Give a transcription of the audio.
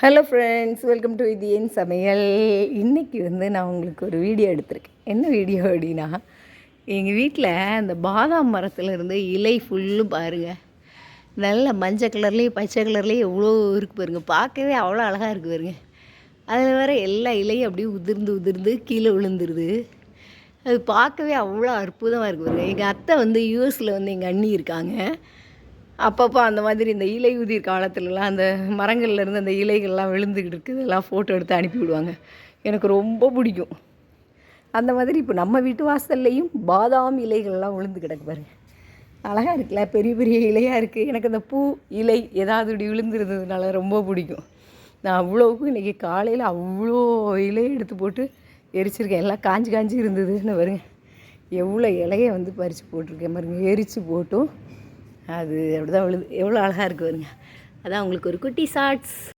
Hello friends welcome to இது என் சமையல். இன்றைக்கி வந்து நான் உங்களுக்கு ஒரு வீடியோ எடுத்திருக்கேன். என்ன வீடியோ அப்படின்னா எங்கள் வீட்டில் அந்த பாதாம் மரத்தில் இருந்து இலை ஃபுல்லும் பாருங்கள் நல்ல மஞ்சள் கலர்லேயும் பச்சை கலர்லேயும் எவ்வளோ இருக்குது பாருங்க. பார்க்கவே அவ்வளோ அழகாக இருக்குது பாருங்க. அதில் வேறு எல்லா இலையும் அப்படியே உதிர்ந்து உதிர்ந்து கீழே விழுந்துருது. அது பார்க்கவே அவ்வளோ அற்புதமாக இருக்குது பாருங்க. எங்கள் அத்தை வந்து யூஎஸில் வந்து எங்கள் அண்ணி இருக்காங்க. அப்பப்போ அந்த மாதிரி இந்த இலை உதிர் காலத்துலலாம் அந்த மரங்கள்ல இருந்து அந்த இலைகள்லாம் விழுந்துக்கிட்டு இருக்குது எல்லாம் ஃபோட்டோ எடுத்து அனுப்பி விடுவாங்க. எனக்கு ரொம்ப பிடிக்கும். அந்த மாதிரி இப்போ நம்ம வீட்டு வாசல்லையும் பாதாம் இலைகள்லாம் விழுந்து கிடக்கு பாருங்க. அழகாக இருக்குல்ல? பெரிய பெரிய இலையாக இருக்குது எனக்கு அந்த பூ இலை ஏதாவது இப்படி விழுந்துருந்ததுனால ரொம்ப பிடிக்கும். நான் அவ்வளோவுக்கும் இன்றைக்கி காலையில் அவ்வளோ இலையை எடுத்து போட்டு எரிச்சிருக்கேன். எல்லாம் காஞ்சி காஞ்சி இருந்ததுன்னு பாருங்க. எவ்வளோ இலையை வந்து பறித்து போட்டிருக்கேன் பாருங்க. எரித்து போட்டும். அது அப்படி தான் விழுது. எவ்வளோ அழகாக இருக்குது பாருங்க. அதான் உங்களுக்கு ஒரு குட்டி ஷார்ட்ஸ்